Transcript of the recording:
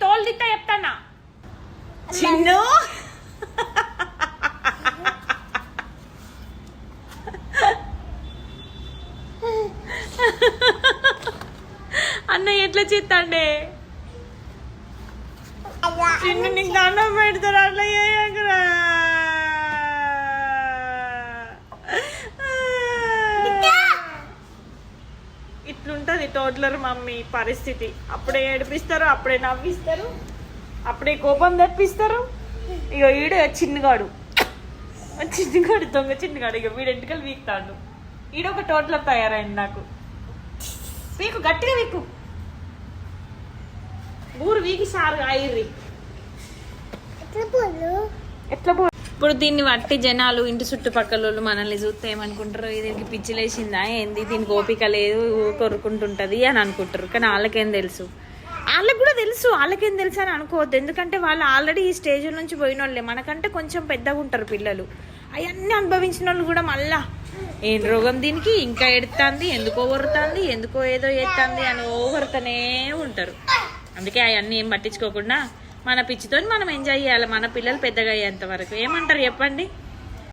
తోలు తిత్తా చెప్తానా? చిన్ను? అన్న ఎట్లా చేస్తాండే? చిన్ను నీకు దండం పెడతారు ఇట్లుంటది టోడ్లర్ మమ్మీ పరిస్థితి. అప్పుడే ఏడిపిస్తారు అప్పుడే నవ్విస్తారు అప్పుడే కోపం తెప్పిస్తారు. ఇక ఈడు చిన్నగాడు. చిన్నగాడు దొంగ చిన్నగాడు. ఇక వీడు ఎంటికలు వీక్తాడు. ఈడ ఒక టోట్లర్ తయారైంది నాకు. వీకు గట్టిగా వీకు. ఊరు వీకి సారు ఆయిర్రి. ఎట్లా పో ఇప్పుడు దీన్ని బట్టి జనాలు ఇంటి చుట్టుపక్కల వాళ్ళు మనల్ని చూస్తే ఏమనుకుంటారు? దీనికి పిచ్చిలేసిందా ఏంది? దీనికి ఓపిక లేదు కొరుకుంటుంటుంది అని అనుకుంటారు. కానీ వాళ్ళకేం తెలుసు? వాళ్ళకి కూడా తెలుసు. వాళ్ళకేం తెలుసు అని అనుకోవద్దు. ఎందుకంటే వాళ్ళు ఆల్రెడీ ఈ స్టేజ్ నుంచి పోయిన వాళ్ళే మనకంటే కొంచెం పెద్దగా ఉంటారు పిల్లలు. అవన్నీ అనుభవించిన వాళ్ళు కూడా మళ్ళా ఏం రోగం దీనికి? ఇంకా ఎడుతుంది ఎందుకో వరుతుంది ఎందుకో ఏదో ఎత్తుంది అని ఓవరుతూనే ఉంటారు. అందుకే అవన్నీ ఏం పట్టించుకోకుండా మన పిచ్చితో మనం ఎంజాయ్ చేయాలి. మన పిల్లలు పెద్దగా అయ్యేంత వరకు. ఏమంటారు చెప్పండి?